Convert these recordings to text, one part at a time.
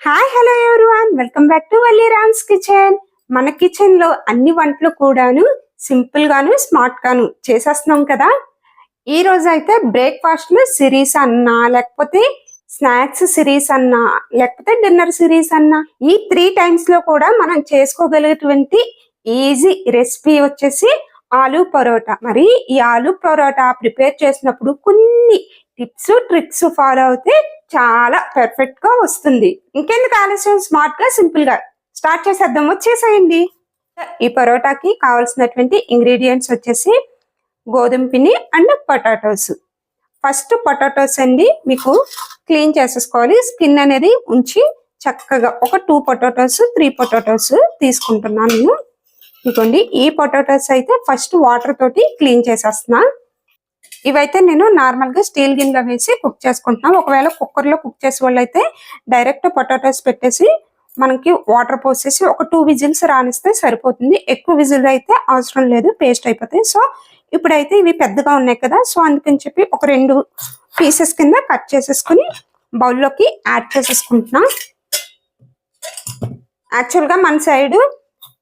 Hi hello everyone welcome back to Valli Ram's kitchen మన కిచెన్లో అన్ని వంటలు కూడాను సింపుల్ గాను స్మార్ట్ గాను చేసేస్తున్నాం కదా. ఈ రోజు అయితే బ్రేక్ఫాస్ట్లో సిరీస్ అన్నా లేకపోతే స్నాక్స్ సిరీస్ అన్నా లేకపోతే డిన్నర్ సిరీస్ అన్నా ఈ త్రీ టైమ్స్లో కూడా మనం చేసుకోగలిగేటువంటి ఈజీ రెసిపీ వచ్చేసి ఆలు పరోటా. మరి ఈ ఆలు పరోటా ప్రిపేర్ చేసినప్పుడు కొన్ని టిప్స్ ట్రిక్స్ ఫాలో అవుతే చాలా పర్ఫెక్ట్గా వస్తుంది. ఇంకెందుకు ఆలస్యం? స్మార్ట్గా సింపుల్గా స్టార్ట్ చేసేద్దాం. వచ్చేసేయండి. ఈ పరోటాకి కావాల్సినటువంటి ఇంగ్రీడియంట్స్ వచ్చేసి గోధుమ పిండి అండ్ పొటాటోస్ ఫస్ట్ పొటాటోస్ అండి మీకు క్లీన్ చేసేసుకోవాలి. స్కిన్ అనేది ఉంచి చక్కగా ఒక టూ పొటాటోస్ త్రీ పొటాటోస్ తీసుకుంటున్నాను. నేను ఇదిగోండి. ఈ పొటాటోస్ అయితే ఫస్ట్ వాటర్ తోటి క్లీన్ చేసేస్తున్నాను ఇవైతే నేను నార్మల్గా స్టీల్ గిన్నెలో వేసి కుక్ చేసుకుంటున్నాను ఒకవేళ కుక్కర్లో కుక్ చేసే వాళ్ళు అయితే డైరెక్ట్ పొటాటోస్ పెట్టేసి మనకి వాటర్ పోసేసి ఒక టూ విజిల్స్ రానిస్తే సరిపోతుంది. ఎక్కువ విజిల్ అయితే అవసరం లేదు పేస్ట్ అయిపోతాయి. సో ఇప్పుడైతే ఇవి పెద్దగా ఉన్నాయి కదా సో అందుకని చెప్పి ఒక రెండు పీసెస్ కింద కట్ చేసేసుకుని బౌల్లోకి యాడ్ చేసేసుకుంటున్నాం. యాక్చువల్గా మన సైడ్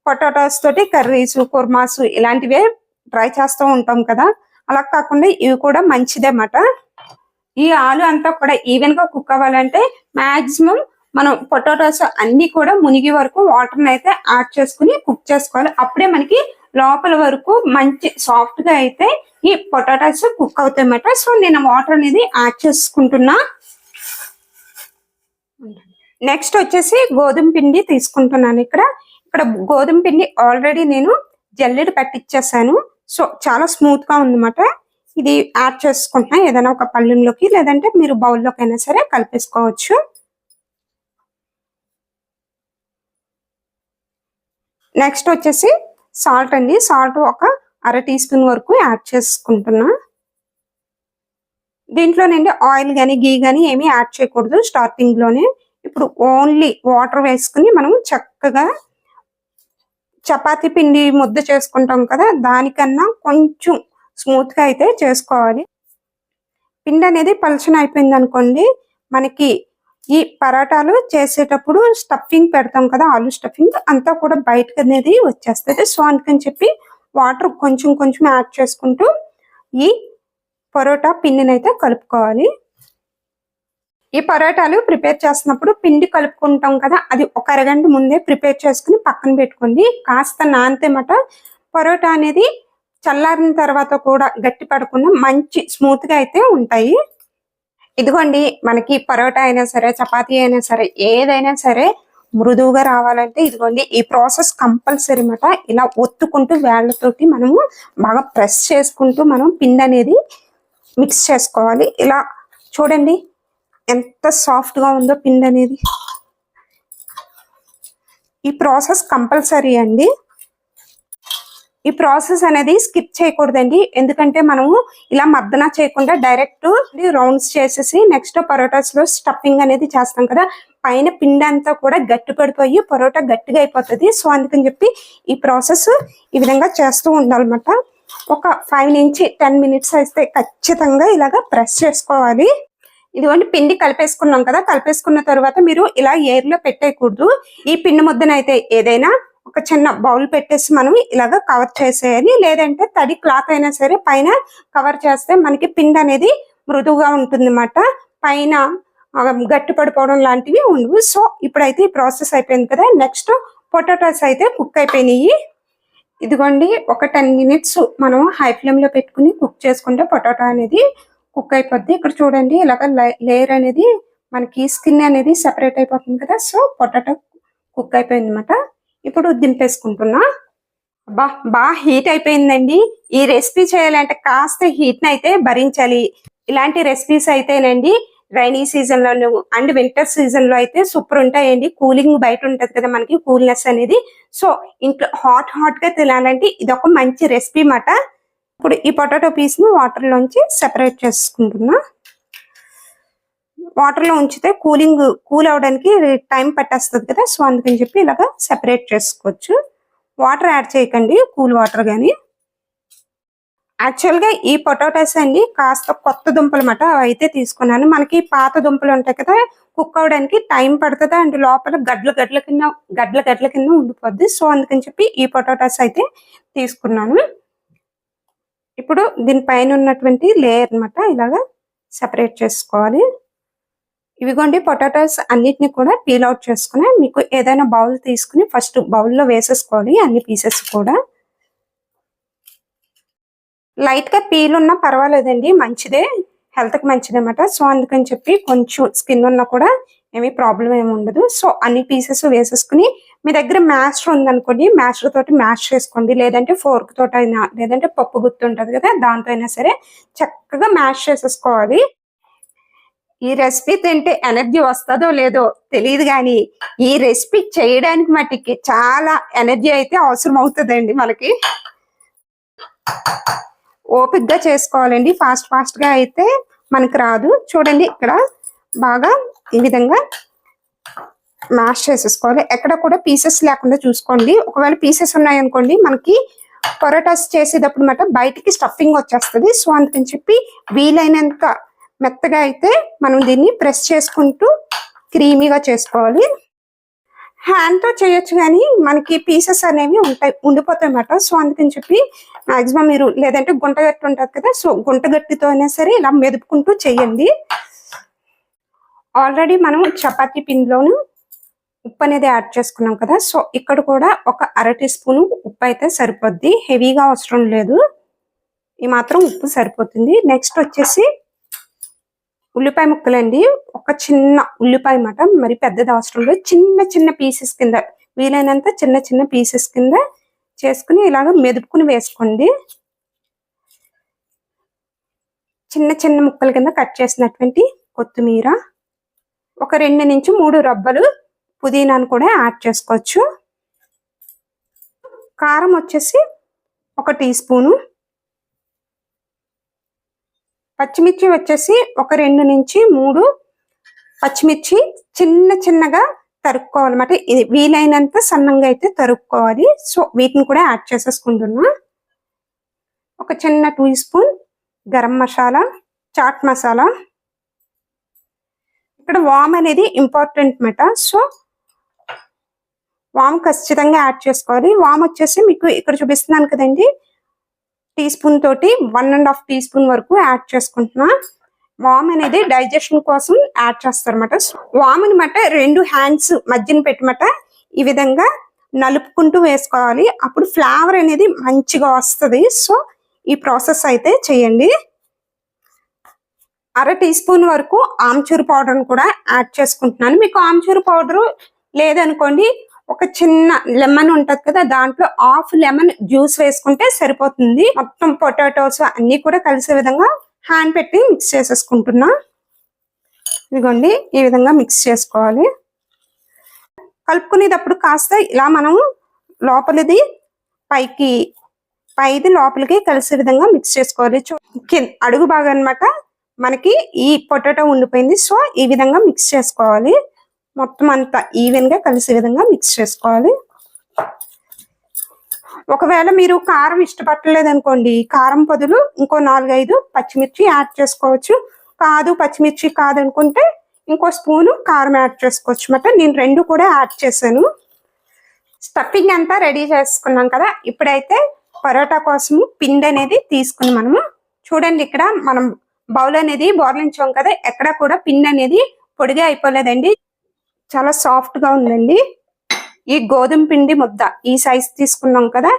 పొటాటోస్ తోటి కర్రీస్ కుర్మాస్ ఇలాంటివే ట్రై చేస్తూ ఉంటాం కదా. అలా కాకుండా ఇవి కూడా మంచిదే అన్నమాట. ఈ ఆలు అంతా కూడా ఈవెన్గా కుక్ అవ్వాలంటే మాక్సిమం మనం పొటాటోస్ అన్ని కూడా మునిగి వరకు వాటర్ అయితే యాడ్ చేసుకుని కుక్ చేసుకోవాలి. అప్పుడే మనకి లోపల వరకు మంచి సాఫ్ట్గా అయితే ఈ పొటాటోస్ కుక్ అవుతాయి అన్నమాట. సో నేను వాటర్ అనేది యాడ్ చేసుకుంటున్నా. నెక్స్ట్ వచ్చేసి గోధుమ పిండి తీసుకుంటున్నాను ఇక్కడ. ఇక్కడ గోధుమ పిండి ఆల్రెడీ నేను జల్లెడ పట్టించేసాను సో చాలా స్మూత్గా ఉందన్నమాట. ఇది యాడ్ చేసుకుంటున్నా ఏదైనా ఒక పళ్ళెంలోకి లేదంటే మీరు బౌల్లోకి అయినా సరే కలిపేసుకోవచ్చు. నెక్స్ట్ వచ్చేసి సాల్ట్ అండి. సాల్ట్ ఒక అర టీ స్పూన్ వరకు యాడ్ చేసుకుంటున్నా. దీంట్లోనండి ఆయిల్ కానీ గీ కానీ ఏమీ యాడ్ చేయకూడదు స్టార్టింగ్లోనే. ఇప్పుడు ఓన్లీ వాటర్ వేసుకుని మనం చక్కగా చపాతీ పిండి ముద్ద చేసుకుంటాం కదా దానికన్నా కొంచెం స్మూత్గా అయితే చేసుకోవాలి. పిండి అనేది పలుచన అయిపోయింది అనుకోండి మనకి ఈ పరాటాలు చేసేటప్పుడు స్టఫింగ్ పెడతాం కదా ఆలు స్టఫింగ్ అంతా కూడా బయటకు అనేది వచ్చేస్తుంది. సో అందుకని చెప్పి వాటర్ కొంచెం కొంచెం యాడ్ చేసుకుంటూ ఈ పరోటా పిండిని అయితే కలుపుకోవాలి. ఈ పరోటాలు ప్రిపేర్ చేస్తున్నప్పుడు పిండి కలుపుకుంటాం కదా అది ఒక అరగంట ముందే ప్రిపేర్ చేసుకుని పక్కన పెట్టుకోండి. కాస్త నానితేమట పరోటా అనేది చల్లారిన తర్వాత కూడా గట్టి పడకుండా మంచి స్మూత్గా అయితే ఉంటాయి. ఇదిగోండి మనకి పరోటా అయినా సరే చపాతీ అయినా సరే ఏదైనా సరే మృదువుగా రావాలంటే ఇదిగోండి ఈ ప్రాసెస్ కంపల్సరీ మాట. ఇలా ఒత్తుకుంటూ వేళ్ళతోటి మనము బాగా ప్రెస్ చేసుకుంటూ మనం పిండి అనేది మిక్స్ చేసుకోవాలి. ఇలా చూడండి ఎంత సాఫ్ట్గా ఉందో పిండి అనేది. ఈ ప్రాసెస్ కంపల్సరీ అండి. ఈ ప్రాసెస్ అనేది స్కిప్ చేయకూడదండి. ఎందుకంటే మనము ఇలా మద్దన చేయకుండా డైరెక్ట్ రౌండ్స్ చేసేసి నెక్స్ట్ పరోటాస్లో స్టఫింగ్ అనేది చేస్తాం కదా. పైన పిండి అంతా కూడా గట్టి పడిపోయి పరోటా గట్టిగా అయిపోతుంది. సో అందుకని చెప్పి ఈ ప్రాసెస్ ఈ విధంగా చేస్తూ ఉండాలన్నమాట. ఒక ఫైవ్ నుంచి టెన్ మినిట్స్ అయితే ఖచ్చితంగా ఇలాగా ప్రెస్ చేసుకోవాలి. ఇదిగోండి పిండి కలిపేసుకున్నాం కదా కలిపేసుకున్న తర్వాత మీరు ఇలా ఎయిర్లో పెట్టేయకూడదు. ఈ పిండి ముద్దనైతే ఏదైనా ఒక చిన్న బౌల్ పెట్టేసి మనం ఇలాగ కవర్ చేసేయాలి. లేదంటే తడి క్లాత్ అయినా సరే పైన కవర్ చేస్తే మనకి పిండి అనేది మృదువుగా ఉంటుంది అన్నమాట పైన గట్టి పడిపోవడం లాంటివి ఉండవు. సో ఇప్పుడైతే ఈ ప్రాసెస్ అయిపోయింది కదా. నెక్స్ట్ పొటాటోస్ అయితే కుక్ అయిపోయినాయి. ఇదిగోండి ఒక టెన్ మినిట్స్ మనం హై ఫ్లేమ్లో పెట్టుకుని కుక్ చేసుకుంటే పొటాటో అనేది కుక్ అయిపోద్ది. ఇక్కడ చూడండి ఇలాగ లేయర్ అనేది మనకి స్కిన్ అనేది సెపరేట్ అయిపోతుంది కదా. సో పొటాటో కుక్ అయిపోయింది అనమాట ఇప్పుడు దింపేసుకుంటున్నా. బా బాగా హీట్ అయిపోయిందండి. ఈ రెసిపీ చేయాలంటే కాస్త హీట్ అయితే భరించాలి. ఇలాంటి రెసిపీస్ అయితేనండి రైనీ సీజన్లో అండ్ వింటర్ సీజన్లో అయితే సూపర్ ఉంటాయండి. కూలింగ్ బయట ఉంటది కదా మనకి కూల్నెస్ అనేది. సో ఇంట్లో హాట్ హాట్గా తినాలంటే ఇది ఒక మంచి రెసిపీ మాట ఇప్పుడు ఈ పొటాటో పీస్ని వాటర్ లోంచి సెపరేట్ చేసుకుంటున్నా. వాటర్లో ఉంచితే కూలింగ్ కూల్ అవడానికి టైం పట్టేస్తుంది కదా సో అందుకని చెప్పి ఇలాగా సెపరేట్ చేసుకోవచ్చు. వాటర్ యాడ్ చేయకండి కూల్ వాటర్ కానీ యాక్చువల్గా ఈ పొటాటోస్ అండి కాస్త కొత్త దుంపలు అన్నమాట అయితే తీసుకున్నాను. మనకి పాత దుంపలు ఉంటాయి కదా కుక్ అవడానికి టైం పడుతుంది అండ్ లోపల గడ్ల గడ్ల కింద గడ్ల గడ్ల కింద ఉండిపోద్ది. సో అందుకని చెప్పి ఈ పొటాటోస్ అయితే తీసుకున్నాను. ఇప్పుడు దీనిపైన ఉన్నటువంటి లేయర్ అన్నమాట ఇలాగా సెపరేట్ చేసుకోవాలి. ఇవిగోండి పొటాటోస్ అన్నిటిని కూడా పీల్ అవుట్ చేసుకుని మీకు ఏదైనా బౌల్ తీసుకుని ఫస్ట్ బౌల్లో వేసేసుకోవాలి అన్ని పీసెస్ కూడా. లైట్గా పీల్ ఉన్నా పర్వాలేదండి మంచిదే. హెల్త్కి మంచిది అనమాట సో అందుకని చెప్పి కొంచెం స్కిన్ ఉన్నా కూడా ఏమీ ప్రాబ్లం ఏమి ఉండదు. సో అన్ని పీసెస్ వేసేసుకుని మీ దగ్గర మ్యాస్టర్ ఉందనుకోండి మ్యాస్టర్ తోటి మ్యాష్ చేసుకోండి. లేదంటే ఫోర్క్ తోటి అయినా లేదంటే పప్పు గుర్తు ఉంటుంది కదా దాంతో అయినా సరే చక్కగా మ్యాష్ చేసేసుకోవాలి. ఈ రెసిపీ తింటే ఎనర్జీ వస్తుందో లేదో తెలియదు కానీ ఈ రెసిపీ చేయడానికి మట్టికి చాలా ఎనర్జీ అయితే అవసరం అవుతుందండి మనకి. ఓపిక్గా చేసుకోవాలండి. ఫాస్ట్ ఫాస్ట్గా అయితే మనకి రాదు. చూడండి ఇక్కడ బాగా ఈ విధంగా మ్యాష్ చేసేసుకోవాలి. ఎక్కడ కూడా పీసెస్ లేకుండా చూసుకోండి. ఒకవేళ పీసెస్ ఉన్నాయనుకోండి మనకి పొరోటాస్ చేసేటప్పుడు మాట బయటికి స్టఫింగ్ వచ్చేస్తుంది. సో అందుకని చెప్పి వీలైనంత మెత్తగా అయితే మనం దీన్ని ప్రెస్ చేసుకుంటూ క్రీమీగా చేసుకోవాలి. హ్యాండ్తో చేయొచ్చు కానీ మనకి పీసెస్ అనేవి ఉంటాయి ఉండిపోతాయి అన్నమాట. సో అందుకని చెప్పి మాక్సిమం మీరు లేదంటే గుంటగట్టి ఉంటుంది కదా సో గుంటగట్టితో అయినా సరే ఇలా మెదుపుకుంటూ చేయండి. ఆల్రెడీ మనం చపాతీ పిండిలోను ఉప్పు అనేది యాడ్ చేసుకున్నాం కదా సో ఇక్కడ కూడా ఒక అర టీ స్పూన్ ఉప్పు అయితే సరిపోద్ది. హెవీగా అవసరం లేదు. ఈ మాత్రం ఉప్పు సరిపోతుంది. నెక్స్ట్ వచ్చేసి ఉల్లిపాయ ముక్కలండి. ఒక చిన్న ఉల్లిపాయ మాట మరి పెద్దది అవసరం లేదు. చిన్న చిన్న పీసెస్ కింద వీలైనంత చిన్న చిన్న పీసెస్ కింద చేసుకుని ఇలాగ మెదుపుకుని వేసుకోండి. చిన్న చిన్న ముక్కల కింద కట్ చేసినటువంటి కొత్తిమీర ఒక రెండు నుంచి మూడు రబ్బలు పుదీనాను కూడా యాడ్ చేసుకోవచ్చు. కారం వచ్చేసి ఒక టీ స్పూను. పచ్చిమిర్చి వచ్చేసి ఒక రెండు నుంచి మూడు పచ్చిమిర్చి చిన్న చిన్నగా తరుక్కోవాలన్నమాట. ఇది వీలైనంత సన్నంగా అయితే తరుక్కోవాలి. సో వీటిని కూడా యాడ్ చేసేసుకుంటున్నా. ఒక చిన్న టూ స్పూన్ గరం మసాలా చాట్ మసాలా. ఇక్కడ వామ్ అనేది ఇంపార్టెంట్ మాట సో వామ్ ఖచ్చితంగా యాడ్ చేసుకోవాలి. వామ్ వచ్చేసి మీకు ఇక్కడ చూపిస్తున్నాను కదండి. టీ స్పూన్ తోటి one and half teaspoon వరకు యాడ్ చేసుకుంటున్నా. వామ్ అనేది డైజెషన్ కోసం యాడ్ చేస్తారన్నమాట. వామ్ అనమాట రెండు హ్యాండ్స్ మధ్యన పెట్టమట ఈ విధంగా నలుపుకుంటూ వేసుకోవాలి. అప్పుడు ఫ్లేవర్ అనేది మంచిగా వస్తుంది. సో ఈ ప్రాసెస్ అయితే చేయండి. అర టీ స్పూన్ వరకు ఆమ్చూర్ పౌడర్ కూడా యాడ్ చేసుకుంటున్నాను. మీకు ఆమ్చూర్ పౌడర్ లేదనుకోండి ఒక చిన్న లెమన్ ఉంటది కదా దాంట్లో హాఫ్ లెమన్ జ్యూస్ వేసుకుంటే సరిపోతుంది. మొత్తం పొటాటోస్ అన్ని కూడా కలిసే విధంగా హ్యాండ్ పెట్టి మిక్స్ చేసేసుకుంటున్నా. ఇదిగోండి ఈ విధంగా మిక్స్ చేసుకోవాలి. కలుపుకునేటప్పుడు కాస్త ఇలా మనం లోపలిది పైకి పైది లోపలికి కలిసే విధంగా మిక్స్ చేసుకోవాలి. చూ- కింద అడుగు బాగా అన్నమాట. మనకి ఈ పొటాటో ఉండిపోయింది. సో ఈ విధంగా మిక్స్ చేసుకోవాలి. మొత్తం అంతా ఈవెన్గా కలిసే విధంగా మిక్స్ చేసుకోవాలి. ఒకవేళ మీరు కారం ఇష్టపడలేదు అనుకోండి కారం బదులు ఇంకో నాలుగైదు పచ్చిమిర్చి యాడ్ చేసుకోవచ్చు. కాదు పచ్చిమిర్చి కాదనుకుంటే ఇంకో స్పూను కారం యాడ్ చేసుకోవచ్చు. అన్నమాట నేను రెండు కూడా యాడ్ చేశాను. స్టఫింగ్ అంతా రెడీ చేసుకున్నాం కదా. ఇప్పుడైతే పరోటా కోసము పిండి అనేది తీసుకుని మనము చూడండి ఇక్కడ మనం బౌల్ అనేది బోర్లించాం కదా. ఎక్కడ కూడా పిండి అనేది పొడిగా అయిపోలేదండి. చాలా సాఫ్ట్గా ఉందండి. ఈ గోధుమ పిండి ముద్ద ఈ సైజ్ తీసుకున్నాం కదా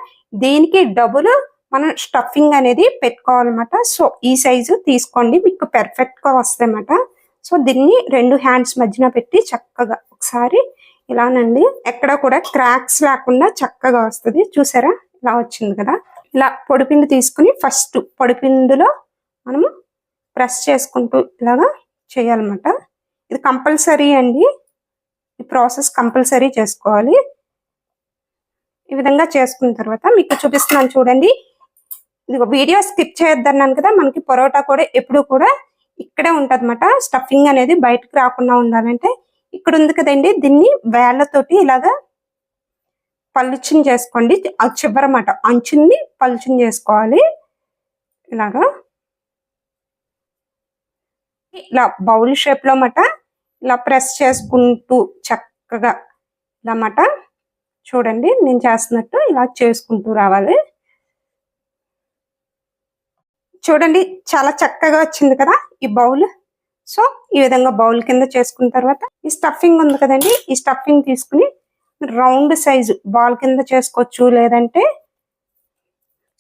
దీనికి డబుల్ మనం స్టఫింగ్ అనేది పెట్టుకోవాలన్నమాట. సో ఈ సైజు తీసుకోండి మీకు పెర్ఫెక్ట్గా వస్తాయన్నమాట. సో దీన్ని రెండు హ్యాండ్స్ మధ్యన పెట్టి చక్కగా ఒకసారి ఇలానండి. ఎక్కడ కూడా క్రాక్స్ లేకుండా చక్కగా వస్తుంది. చూసారా? ఇలా వచ్చింది కదా. ఇలా పొడిపిండి తీసుకుని ఫస్ట్ పొడిపిండిలో మనము ప్రెస్ చేసుకుంటూ ఇలాగా చేయాలన్నమాట. ఇది కంపల్సరీ అండి. ఈ ప్రాసెస్ కంపల్సరీ చేసుకోవాలి. ఈ విధంగా చేసుకున్న తర్వాత మీకు చూపిస్తున్నాను చూడండి. ఇది వీడియో స్కిప్ చేయొద్దన్నాను కదా మనకి పరోటా కూడా ఎప్పుడు కూడా ఇక్కడే ఉంటది స్టఫింగ్ అనేది బయటకు రాకుండా ఉండాలంటే ఇక్కడ ఉంది కదండి. దీన్ని వేళ్ళతోటి ఇలాగా పలుచుని చేసుకోండి. చివరమాట. అంచుని పలుచుని చేసుకోవాలి. ఇలాగా. ఇలా బౌల్ షేప్లో మాట ఇలా ప్రెస్ చేసుకుంటూ చక్కగా ఇలా చూడండి నేను చేస్తున్నట్టు ఇలా చేసుకుంటూ రావాలి. చూడండి చాలా చక్కగా వచ్చింది కదా ఈ బౌల్. సో ఈ విధంగా బౌల్ కింద చేసుకున్న తర్వాత ఈ స్టఫింగ్ ఉంది కదండి ఈ స్టఫింగ్ తీసుకుని రౌండ్ సైజు బాల్ కింద చేసుకోవచ్చు లేదంటే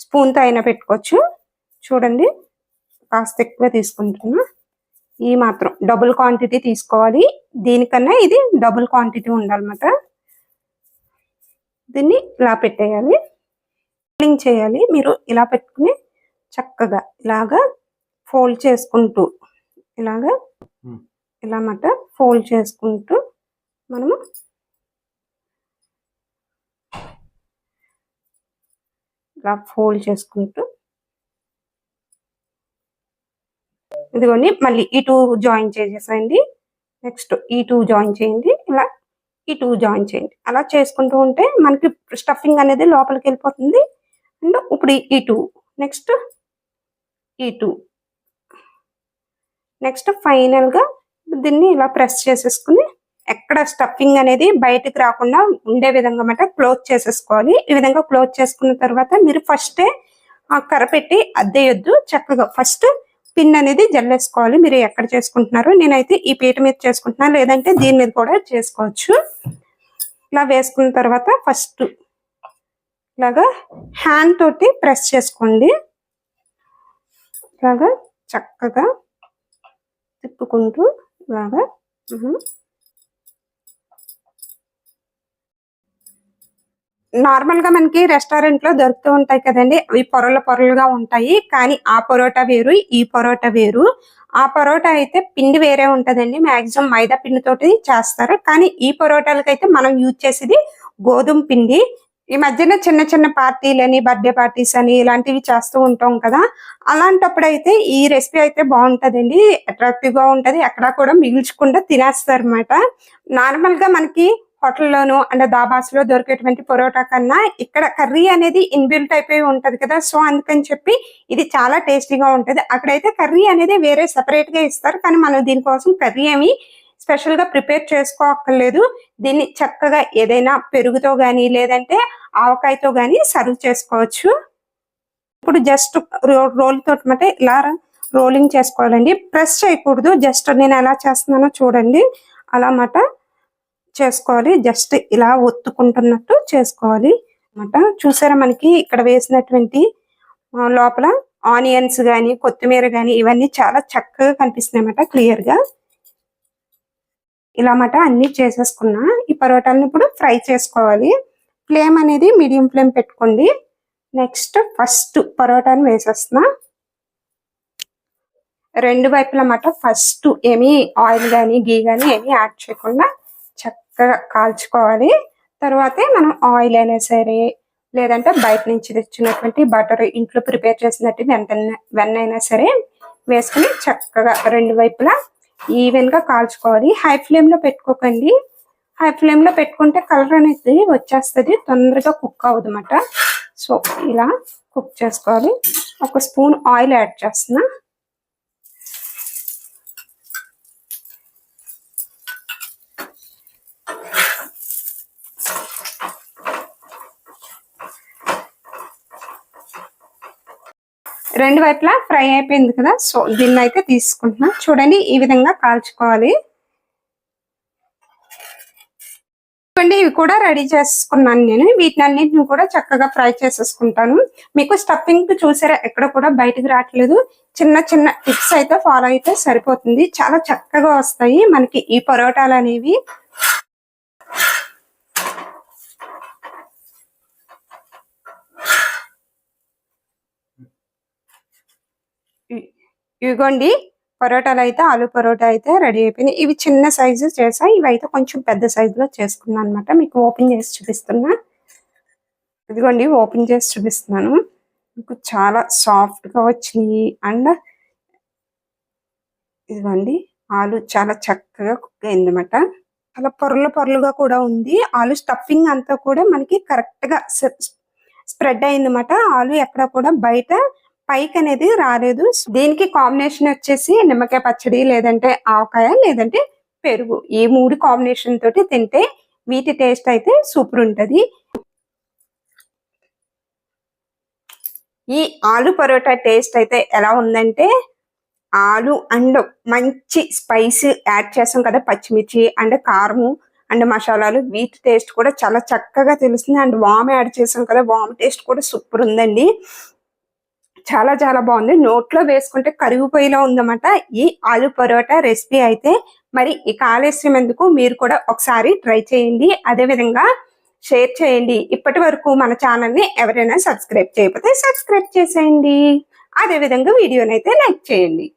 స్పూన్తో అయినా పెట్టుకోవచ్చు. చూడండి కాస్త ఎక్కువ తీసుకుంటున్నా. ఈ మాత్రం డబుల్ క్వాంటిటీ తీసుకోవాలి. దీనికన్నా ఇది డబుల్ క్వాంటిటీ ఉండాలన్నమాట. దీన్ని ఇలా పెట్టేయాలి. ఫోల్డింగ్ చేయాలి. మీరు ఇలా పెట్టుకుని చక్కగా ఇలాగా ఫోల్డ్ చేసుకుంటూ ఇలాగా Hmm. ఇలా మాట ఫోల్డ్ చేసుకుంటూ మనము ఇలా ఫోల్డ్ చేసుకుంటూ ఇదిగోండి మళ్ళీ ఈ టూ జాయిన్ చేసేసేయండి. నెక్స్ట్ ఈ టూ జాయిన్ చేయండి ఇలా ఈ టూ జాయిన్ చేయండి. అలా చేసుకుంటూ ఉంటే మనకి స్టఫింగ్ అనేది లోపలికి వెళ్ళిపోతుంది. అండ్ ఇప్పుడు ఈ టూ నెక్స్ట్ ఈ టూ. నెక్స్ట్ ఫైనల్గా దీన్ని ఇలా ప్రెస్ చేసేసుకుని ఎక్కడ స్టఫింగ్ అనేది బయటకు రాకుండా ఉండే విధంగా మాట క్లోజ్ చేసేసుకోవాలి. ఈ విధంగా క్లోజ్ చేసుకున్న తర్వాత మీరు ఫస్టే ఆ కర్ర పెట్టి అద్దేయొద్దు చక్కగా ఫస్ట్ పిన్ అనేది జల్లేసుకోవాలి. మీరు ఎక్కడ చేసుకుంటున్నారు నేనైతే ఈ పీట మీద చేసుకుంటున్నాను లేదంటే దీని మీద కూడా చేసుకోవచ్చు. ఇలా వేసుకున్న తర్వాత ఫస్ట్ ఇలాగా హ్యాండ్ తోటి ప్రెస్ చేసుకోండి. ఇలాగా చక్కగా తిప్పుకుంటూ ఇలాగా నార్మల్గా నార్మల్ మనకి రెస్టారెంట్లో దొరుకుతూ ఉంటాయి కదండి. అవి పొరలు పొరలుగా ఉంటాయి. కానీ ఆ పరోటా వేరు ఈ పరోటా వేరు. ఆ పరోటా అయితే పిండి వేరే ఉంటదండి. మాక్సిమం మైదా పిండి తోటి చేస్తారు. కానీ ఈ పరోటాలకి అయితే మనం యూజ్ చేసేది గోధుమ పిండి. ఈ మధ్యన చిన్న చిన్న పార్టీలని బర్త్డే పార్టీస్ అని ఇలాంటివి చేస్తూ ఉంటాం కదా. అలాంటప్పుడు అయితే ఈ రెసిపీ అయితే బాగుంటదండి. అట్రాక్టివ్గా ఉంటుంది ఉంటది. ఎక్కడా కూడా మిగిల్చకుండా తినేస్తారు అనమాట నార్మల్గా మనకి హోటల్లోనూ అంటే దాబాస్లో దొరికేటువంటి పొరోటా కన్నా ఇక్కడ కర్రీ అనేది ఇన్బిల్ట్ అయిపోయి ఉంటది కదా సో అందుకని చెప్పి ఇది చాలా టేస్టీగా ఉంటుంది. అక్కడైతే కర్రీ అనేది వేరే సెపరేట్గా ఇస్తారు కానీ మనం దీనికోసం కర్రీ ఏమి స్పెషల్గా ప్రిపేర్ చేసుకోక్కర్లేదు. దీన్ని చక్కగా ఏదైనా పెరుగుతో కానీ లేదంటే ఆవకాయతో కానీ సర్వ్ చేసుకోవచ్చు. ఇప్పుడు జస్ట్ రోల్ తోటి మాట ఇలా రోలింగ్ చేసుకోవాలండి. ప్రెస్ చేయకూడదు జస్ట్ నేను ఎలా చేస్తున్నానో చూడండి. అలా మాట చేసుకోవాలి. జస్ట్ ఇలా ఒత్తుకుంటున్నట్టు చేసుకోవాలి అన్నమాట. చూసారా మనకి ఇక్కడ వేసినటువంటి లోపల ఆనియన్స్ కానీ కొత్తిమీర కానీ ఇవన్నీ చాలా చక్కగా కనిపిస్తున్నాయి అన్నమాట క్లియర్గా. ఇలా మాట అన్ని చేసేసుకున్నా ఈ పరోటాలను ఇప్పుడు ఫ్రై చేసుకోవాలి. ఫ్లేమ్ అనేది మీడియం ఫ్లేమ్ పెట్టుకోండి. నెక్స్ట్ ఫస్ట్ పరోటాని వేసేస్తున్నా. రెండు వైపుల మాట ఫస్ట్ ఏమీ ఆయిల్ కానీ గీ కానీ ఏమీ యాడ్ చేయకుండా చక్కగా కాల్చుకోవాలి. తర్వాతే మనం ఆయిల్ అయినా సరే లేదంటే బయట నుంచి తెచ్చినటువంటి బటర్ ఇంట్లో ప్రిపేర్ చేసినట్టు వెన్న వెన్న అయినా సరే వేసుకుని చక్కగా రెండు వైపులా ఈవెన్గా కాల్చుకోవాలి. హై ఫ్లేమ్లో పెట్టుకోకండి. హై ఫ్లేమ్లో పెట్టుకుంటే కలర్ అనేది వచ్చేస్తుంది. తొందరగా కుక్ అవ్వదు సో ఇలా కుక్ చేసుకోవాలి. ఒక స్పూన్ ఆయిల్ యాడ్ చేస్తున్నా. రెండు వైపులా ఫ్రై అయిపోయింది కదా. సో దీన్ని అయితే తీసుకుంటున్నా. చూడండి ఈ విధంగా కాల్చుకోవాలి. చూడండి ఇవి కూడా రెడీ చేసుకున్నాను నేను. వీటిని అన్నింటిని కూడా చక్కగా ఫ్రై చేసేసుకుంటాను. మీకు స్టఫింగ్ చూసారా? ఎక్కడ కూడా బయటకు రావట్లేదు. చిన్న చిన్న టిప్స్ అయితే ఫాలో అయితే సరిపోతుంది. చాలా చక్కగా వస్తాయి మనకి ఈ పరోటాలు అనేవి. ఇ- పరోటాలు అయితే ఆలు పరోటా అయితే రెడీ అయిపోయినాయి. ఇవి చిన్న సైజు చేసా ఇవి అయితే కొంచెం పెద్ద సైజులో చేసుకున్నాను అనమాట మీకు ఓపెన్ చేసి చూపిస్తున్నా. ఇదిగోండి ఓపెన్ చేసి చూపిస్తున్నాను. మీకు చాలా సాఫ్ట్గా వచ్చినాయి. అండ్ ఇదిగోండి ఆలు చాలా చక్కగా కుక్ అయింది అనమాట చాలా పొరలు పొరలుగా కూడా ఉంది. ఆలు స్టఫింగ్ అంతా కూడా మనకి కరెక్ట్గా స్ప్రెడ్ అయిందన్నమాట ఆలు ఎక్కడ కూడా బయట పైకి అనేది రాలేదు. దీనికి కాంబినేషన్ వచ్చేసి నిమ్మకాయ పచ్చడి లేదంటే ఆవకాయ లేదంటే పెరుగు. ఈ మూడు కాంబినేషన్ తోటి తింటే వీటి టేస్ట్ అయితే సూపర్ ఉంటది. ఈ ఆలు పరోటా టేస్ట్ అయితే ఎలా ఉందంటే ఆలు అండ్ మంచి స్పైస్ యాడ్ చేస్తాం కదా పచ్చిమిర్చి అండ్ కారము అండ్ మసాలాలు. వీటి టేస్ట్ కూడా చాలా చక్కగా తెలుస్తుంది అండ్ వామ్ యాడ్ చేసాం కదా వామ్ టేస్ట్ కూడా సూపర్ ఉందండి. చాలా చాలా బాగుంది. నోట్లో వేసుకుంటే కరిగిపోయేలా ఉందన్నమాట. ఈ ఆలు పరోటా రెసిపీ అయితే మరి ఈ ఆలస్యం ఎందుకు మీరు కూడా ఒకసారి ట్రై చేయండి. అదే విధంగా షేర్ చేయండి. ఇప్పటి వరకు మన ఛానల్ని ఎవరైనా సబ్స్క్రైబ్ చేయకపోతే సబ్స్క్రైబ్ చేసేయండి. అదే విధంగా వీడియోనైతే లైక్ చేయండి.